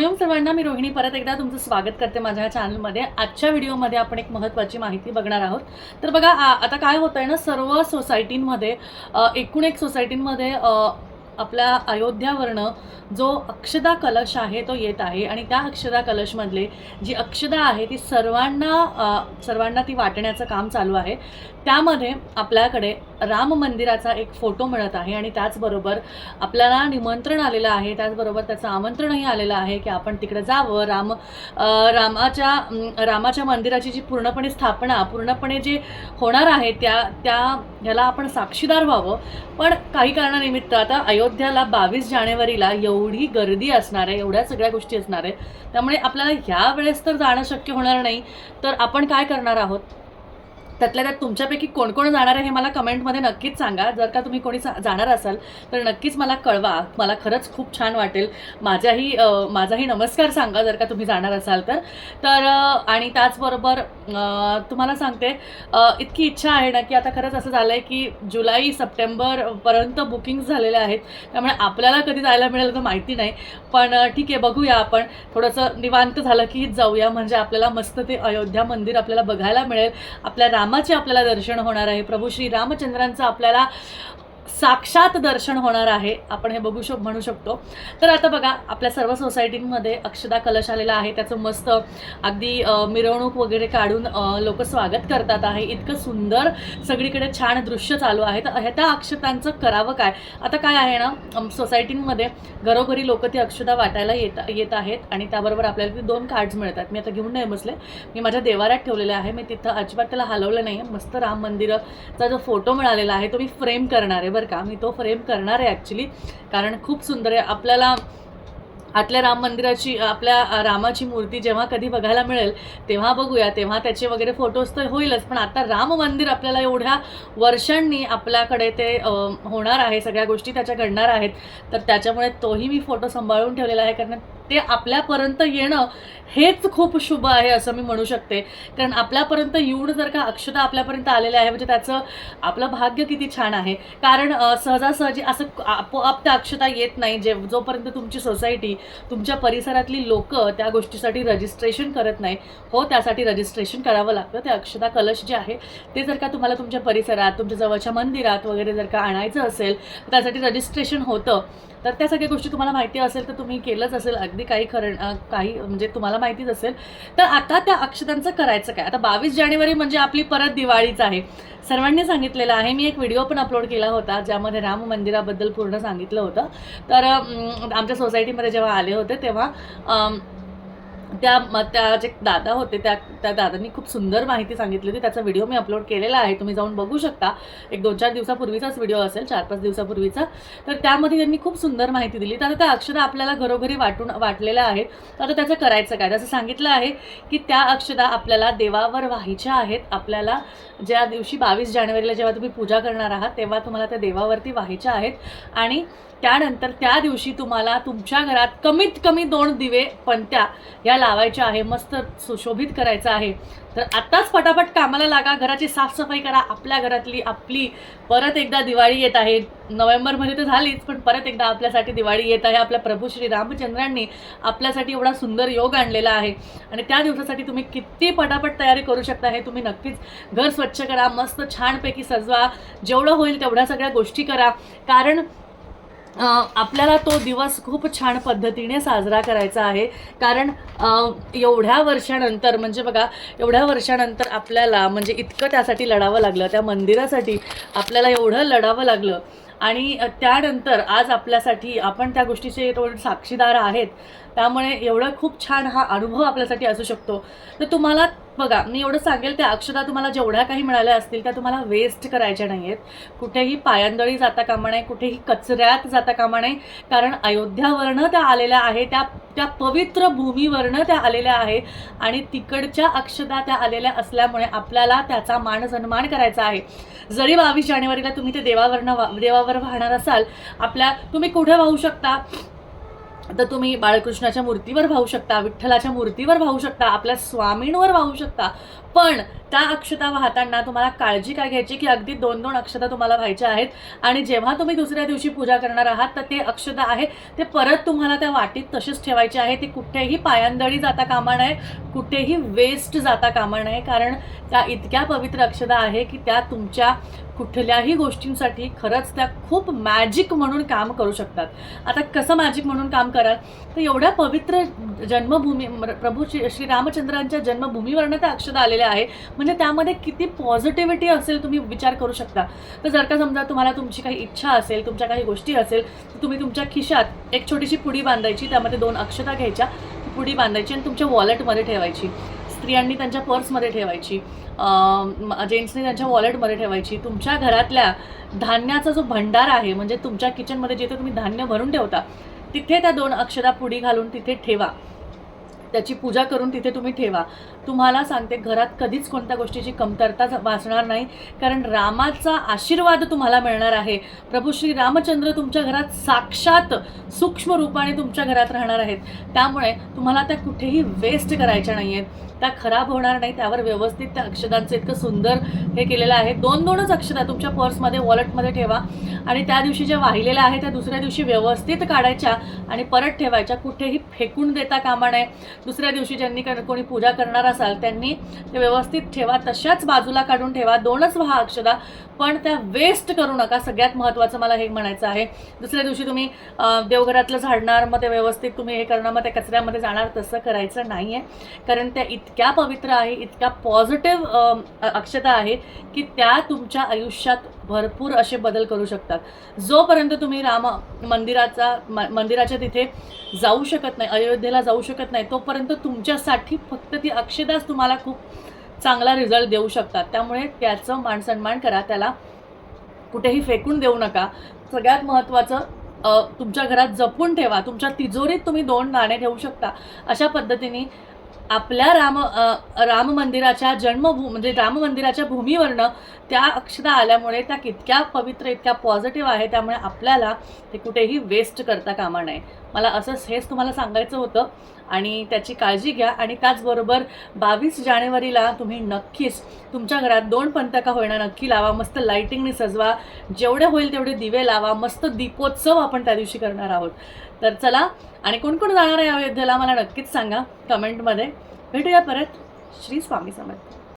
संयम सर्वांना मी रोहिणी परत एकदा तुमचं स्वागत करते माझ्या चॅनलमध्ये आजच्या व्हिडिओमध्ये आपण एक महत्त्वाची माहिती बघणार आहोत. तर बघा आता काय होतं आहे ना सर्व सोसायटींमध्ये एकूण एक सोसायटींमध्ये आपल्या अयोध्यावरनं जो अक्षदा कलश आहे तो येत आहे. आणि त्या अक्षदा कलशमधले जी अक्षदा आहे ती सर्वांना सर्वांना ती वाटण्याचं काम चालू आहे. त्यामध्ये आपल्याकडे राम मंदिराचा एक फोटो मिळत आहे आणि त्याचबरोबर आपल्याला निमंत्रण आलेलं आहे. त्याचबरोबर त्याचं आमंत्रणही आलेलं आहे की आपण तिकडे जावं. राम रामाच्या रामाच्या मंदिराची जी पूर्णपणे स्थापना पूर्णपणे जे होणार आहे त्या त्या ह्याला आपण साक्षीदार व्हावं. पण काही कारणानिमित्त आता अयोध्या अयोध्याला बावीस जानेवारीला एवढी गर्दी असणार आहे एवढ्या सगळ्या गोष्टी असणार आहे. त्यामुळे आपल्याला ह्या वेळेस तर जाणं शक्य होणार नाही. तर आपण काय करणार आहोत? त्यातल्या त्यात तुमच्यापैकी कोण कोण जाणार आहे हे मला कमेंटमध्ये नक्कीच सांगा. जर का तुम्ही कोणी सा- जाणार असाल तर नक्कीच मला कळवा. मला खरंच खूप छान वाटेल. माझ्याही माझाही नमस्कार सांगा जर का तुम्ही जाणार असाल तर. तर आणि त्याचबरोबर तुम्हाला सांगते इतकी इच्छा आहे ना की आता खरंच असं झालं आहे की जुलै सप्टेंबरपर्यंत बुकिंग्स झालेले आहेत. त्यामुळे आपल्याला कधी जायला मिळेल तर माहिती नाही. पण ठीक आहे बघूया आपण. थोडंसं निवांत झालं की जाऊया. म्हणजे आपल्याला मस्त ते अयोध्या मंदिर आपल्याला बघायला मिळेल. आपल्या राम रामाचे आपल्याला दर्शन होणार आहे. प्रभू श्री रामचंद्रांचं आपल्याला साक्षात दर्शन होणार आहे. आपण हे बघू शक म्हणू शकतो. तर आता बघा आपल्या सर्व सोसायटींमध्ये अक्षदा कलश आलेला आहे. त्याचं मस्त अगदी मिरवणूक वगैरे काढून लोक स्वागत करतात आहे. इतकं सुंदर सगळीकडे छान दृश्य चालू आहे. तर ह्या त्या अक्षतांचं करावं काय? आता काय आहे ना सोसायटींमध्ये घरोघरी लोक ती अक्षदा वाटायला येत येत आहेत आणि त्याबरोबर आपल्याला ती दोन कार्ड्स मिळतात. मी आता घेऊन नाही बसले. मी माझ्या देवाऱ्यात ठेवलेले आहे. मी तिथं अजिबात त्याला हलवलं नाही मस्त राम मंदिराचा जो फोटो मिळालेला आहे तो मी फ्रेम करणार आहे. बरं का? मी तो फ्रेम करणार आहे ॲक्च्युली कारण खूप सुंदर आहे. आपल्याला आतल्या राम मंदिराची आपल्या रामाची मूर्ती जेव्हा कधी बघायला मिळेल तेव्हा बघूया. तेव्हा त्याचे वगैरे फोटोज तर होईलच. पण आता राम मंदिर आपल्याला एवढ्या वर्षांनी आपल्याकडे ते होणार आहे. सगळ्या गोष्टी त्याच्या घडणार आहेत. तर त्याच्यामुळे तोही मी फोटो सांभाळून ठेवलेला आहे. कारण ते आपल्यापर्यंत येणं हेच खूप शुभ आहे असं मी म्हणू शकते. कारण आपल्यापर्यंत येऊन जर का अक्षता आपल्यापर्यंत आलेल्या आहे म्हणजे त्याचं आपलं भाग्य किती छान आहे. कारण सहजासहजी असं आपोआप त्या अक्षता येत नाही जे जोपर्यंत तुमची सोसायटी तुमच्या परिसरातली लोक त्या गोष्टीसाठी रजिस्ट्रेशन करत नाही हो त्यासाठी रजिस्ट्रेशन करावं लागतं. ते अक्षता कलश जे आहे ते जर का तुम्हाला तुमच्या परिसरात तुमच्या जवळच्या मंदिरात वगैरे जर का आणायचं असेल त्यासाठी रजिस्ट्रेशन होतं. तर त्या सगळ्या गोष्टी तुम्हाला माहिती असेल तर तुम्ही केलंच असेल अगदी काही खरं काही म्हणजे तुम्हाला माहितीच असेल. तर आता त्या अक्षतांचं करायचं काय? आता बावीस जानेवारी म्हणजे आपली परत दिवाळीच आहे. सर्वांनी सांगितलेलं आहे मी एक व्हिडिओ पण अपलोड केला होता ज्यामध्ये राम मंदिराबद्दल पूर्ण सांगितलं होतं. तर आमच्या सोसायटीमध्ये जेव्हा आले होते तेव्हा त्या त्या जे दादा होते त्या त्या दादांनी खूप सुंदर माहिती सांगितली होती. त्याचा व्हिडिओ मी अपलोड केलेला आहे. तुम्ही जाऊन बघू शकता. एक दोन चार दिवसापूर्वीचाच व्हिडिओ असेल चार पाच दिवसापूर्वीचा. तर त्यामध्ये त्यांनी खूप सुंदर माहिती दिली. तर आता त्या अक्षदा आपल्याला घरोघरी वाटून वाटलेल्या आहेत. तर आता त्याचं करायचं काय? त्याचं सांगितलं आहे की त्या अक्षदा आपल्याला देवावर व्हायच्या आहेत. आपल्याला ज्या दिवशी बावीस जानेवारीला जेव्हा तुम्ही पूजा करणार आहात तेव्हा तुम्हाला त्या देवावरती व्हायच्या आहेत. आणि त्यानंतर त्या दिवशी तुम्हाला तुमच्या घरात कमीत कमी दोन दिवे पंत्या या लावायच्या आहे मस्त सुशोभित करायचं आहे. तर आत्ताच पटापट कामाला लागा घराची साफसफाई करा आपल्या घरातली आपली परत एकदा दिवाळी येत आहे. नोव्हेंबरमध्ये तर झालीच पण परत एकदा आपल्यासाठी दिवाळी येत आहे. आपल्या प्रभू श्री रामचंद्रांनी आपल्यासाठी एवढा सुंदर योग आणलेला आहे. आणि त्या दिवसासाठी तुम्ही किती पटापट तयारी करू शकता हे तुम्ही नक्कीच घर स्वच्छ करा मस्त छानपैकी सजवा. जेवढं होईल तेवढ्या सगळ्या गोष्टी करा. कारण आपल्याला तो दिवस खूप छान पद्धतीने साजरा करायचा आहे. कारण एवढ्या वर्षानंतर म्हणजे बघा एवढ्या वर्षानंतर आपल्याला म्हणजे इतकं त्यासाठी लढावं लागलं त्या मंदिरासाठी आपल्याला एवढं लढावं लागलं. आणि त्यानंतर आज आपल्यासाठी आपण त्या गोष्टीचे थोडे साक्षीदार आहेत. त्यामुळे एवढं खूप छान हा अनुभव आपल्यासाठी असू शकतो. तर तुम्हाला बघा मी एवढं सांगेल त्या अक्षता तुम्हाला जेवढ्या काही मिळाल्या असतील त्या तुम्हाला वेस्ट करायच्या नाही आहेत कुठेही पायंदळी जाता कामा नये कुठेही कचऱ्यात जाता कामा नये. कारण अयोध्यावरनं त्या आलेल्या आहे त्या त्या पवित्र भूमीवरनं त्या आलेल्या आहे. आणि तिकडच्या अक्षता त्या आलेल्या असल्यामुळे आपल्याला त्याचा मान सन्मान करायचा आहे. जरी बावीस जानेवारीला तुम्ही ते देवावरनं वा देवावर वाहणार असाल आपल्या तुम्ही कुठे वाहू शकता? तर तुम्ही बाळकृष्णाच्या मूर्तीवर वाहू शकता विठ्ठलाच्या मूर्तीवर वाहू शकता आपल्या स्वामींवर वाहू शकता. पण त्या अक्षता वाहताना तुम्हाला काळजी काय घ्यायची? की अगदी दोन दोन अक्षता तुम्हाला व्हायच्या आहेत आणि जेव्हा तुम्ही दुसऱ्या दिवशी पूजा करणार आहात तर ते अक्षता आहे ते परत तुम्हाला त्या वाटीत तसेच ठेवायचे आहे. ते कुठेही पायांदळी जाता कामा नये कुठेही वेस्ट जाता कामा नये कारण त्या इतक्या पवित्र अक्षता आहे की त्या तुमच्या कुठल्याही गोष्टींसाठी खरंच त्या खूप मॅजिक म्हणून काम करू शकतात. आता कसं मॅजिक म्हणून काम कराल? तर एवढ्या पवित्र जन्मभूमी प्रभू श्री श्री रामचंद्रांच्या जन्मभूमीवरनं त्या अक्षता आलेल्या आहे. म्हणजे त्यामध्ये किती पॉझिटिव्हिटी असेल तुम्ही विचार करू शकता. तर जर का समजा तुम्हाला तुमची काही इच्छा असेल तुमच्या काही गोष्टी असेल तर तुम्ही तुमच्या खिशात एक छोटीशी पुडी बांधायची त्यामध्ये दोन अक्षता घ्यायच्या पुडी बांधायची आणि तुमच्या वॉलेटमध्ये ठेवायची. स्त्रियांनी त्यांच्या पर्समध्ये ठेवायची जेंट्सनी त्यांच्या वॉलेटमध्ये ठेवायची. तुमच्या घरातल्या धान्याचा जो भंडार आहे म्हणजे तुमच्या किचनमध्ये जिथे तुम्ही धान्य भरून ठेवता तिथे त्या दोन अक्षरा पुडी घालून तिथे ठेवा. त्याची पूजा करून तिथे तुम्ही ठेवा. तुम्हाला सांगते घरात कधीच कोणत्या गोष्टीची कमतरता भासणार नाही. कारण रामाचा आशीर्वाद तुम्हाला मिळणार आहे. प्रभू श्री रामचंद्र तुमच्या घरात साक्षात सूक्ष्म रूपाने तुमच्या घरात राहणार आहेत. त्यामुळे तुम्हाला त्या कुठेही वेस्ट करायच्या नाही आहेत त्या खराब होणार नाही त्यावर व्यवस्थित त्या अक्षतांचं इतकं सुंदर हे केलेलं आहे. दोन दोनच अक्षता तुमच्या पर्समध्ये वॉलेटमध्ये ठेवा. आणि त्या दिवशी ज्या वाहिलेल्या आहेत त्या दुसऱ्या दिवशी व्यवस्थित काढायच्या आणि परत ठेवायच्या. कुठेही फेकून देता कामा नये. दुसऱ्या दिवशी ज्यांनी कोणी पूजा करणार असाल त्यांनी ते व्यवस्थित ठेवा तशाच बाजूला काढून ठेवा दोनच व्हा अक्षता पण त्या वेस्ट करू नका. सगळ्यात महत्त्वाचं मला हे म्हणायचं आहे. दुसऱ्या दिवशी तुम्ही देवघरातलं झाडणार मग ते व्यवस्थित तुम्ही हे करणार मग त्या कचऱ्यामध्ये जाणार तसं करायचं नाही आहे कारण त्या इतक्या पवित्र आहे इतक्या पॉझिटिव्ह अक्षता आहे की त्या तुमच्या आयुष्यात भरपूर असे बदल करू शकतात. जोपर्यंत तुम्ही राम मंदिराचा म- मंदिराच्या तिथे जाऊ शकत नाही अयोध्येला जाऊ शकत नाही तोपर्यंत तुमच्यासाठी फक्त ती अक्षदास तुम्हाला खूप चांगला रिझल्ट देऊ शकतात. त्यामुळे त्याचं मान सन्मान करा. त्याला कुठेही फेकून देऊ नका. सगळ्यात महत्त्वाचं तुमच्या घरात जपून ठेवा. तुमच्या तिजोरीत तुम्ही दोन नाणे ठेवू शकता. अशा पद्धतीने आपल्या राम राम मंदिराच्या जन्मभू म्हणजे राम मंदिराच्या भूमीवरनं त्या अक्षता आल्यामुळे त्या कितक्या पवित्र इतक्या पॉझिटिव्ह आहे त्यामुळे आपल्याला ते कुठेही वेस्ट करता कामा नये. मला असंच हेच तुम्हाला सांगायचं होतं. आणि त्याची काळजी घ्या. आणि त्याचबरोबर बावीस जानेवारीला तुम्ही नक्कीच तुमच्या घरात दोन पंतका होईना नक्की लावा. मस्त लाईटिंगने सजवा. जेवढे होईल तेवढे दिवे लावा. मस्त दीपोत्सव आपण त्या दिवशी करणार आहोत. तर चला आणि कोण कोण जाणार आहे अयोध्येला? मला नक्कीच सांगा कमेंटमध्ये. भेटूया परत. श्री स्वामी समर्थ.